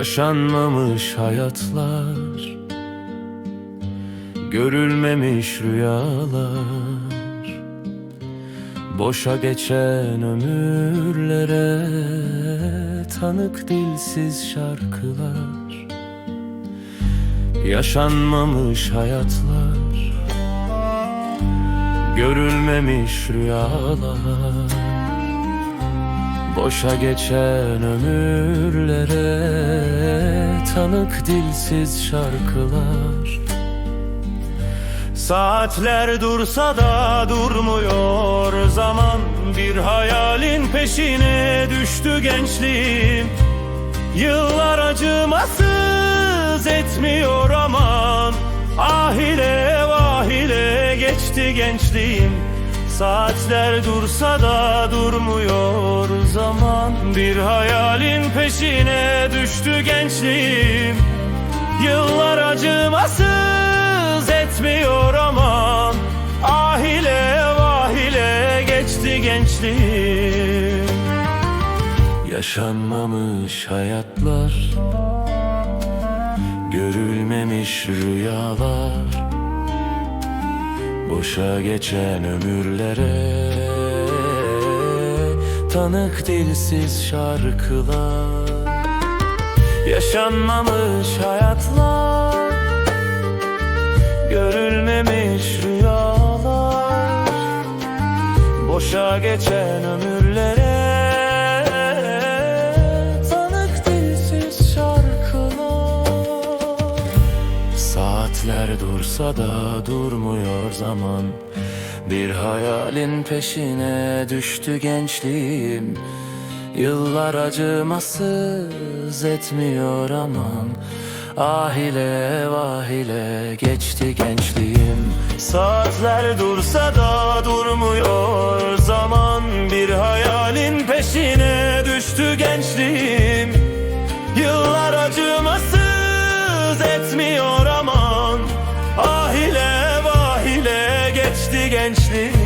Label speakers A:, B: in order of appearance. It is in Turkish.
A: Yaşanmamış hayatlar Görülmemiş rüyalar Boşa geçen ömürlere Tanık dilsiz şarkılar Yaşanmamış hayatlar Görülmemiş rüyalar Boşa geçen ömürlere Tanık dilsiz şarkılar. Saatler dursa da durmuyor zaman Bir hayalin peşine düştü gençliğim. Yıllar acımasız etmiyor aman Ah ile vah ile geçti gençliğim Saatler dursa da durmuyor zaman. Bir hayalin peşine düştü gençliğim. Yıllar acımasız etmiyor aman. Ah ile vah ile geçti gençliğim. Yaşanmamış hayatlar Görülmemiş rüyalar Boşa geçen ömürlere Tanık dilsiz şarkılar Yaşanmamış hayatlar Görülmemiş rüyalar. Boşa geçen ömürlere Saatler dursa da durmuyor zaman. Bir hayalin peşine düştü gençliğim. Yıllar acımasız etmiyor aman. Ah ile vah ile geçti gençliğim. Saatler dursa da durmuyor zaman. Bir hayalin peşine düştü gençliğim. gençlik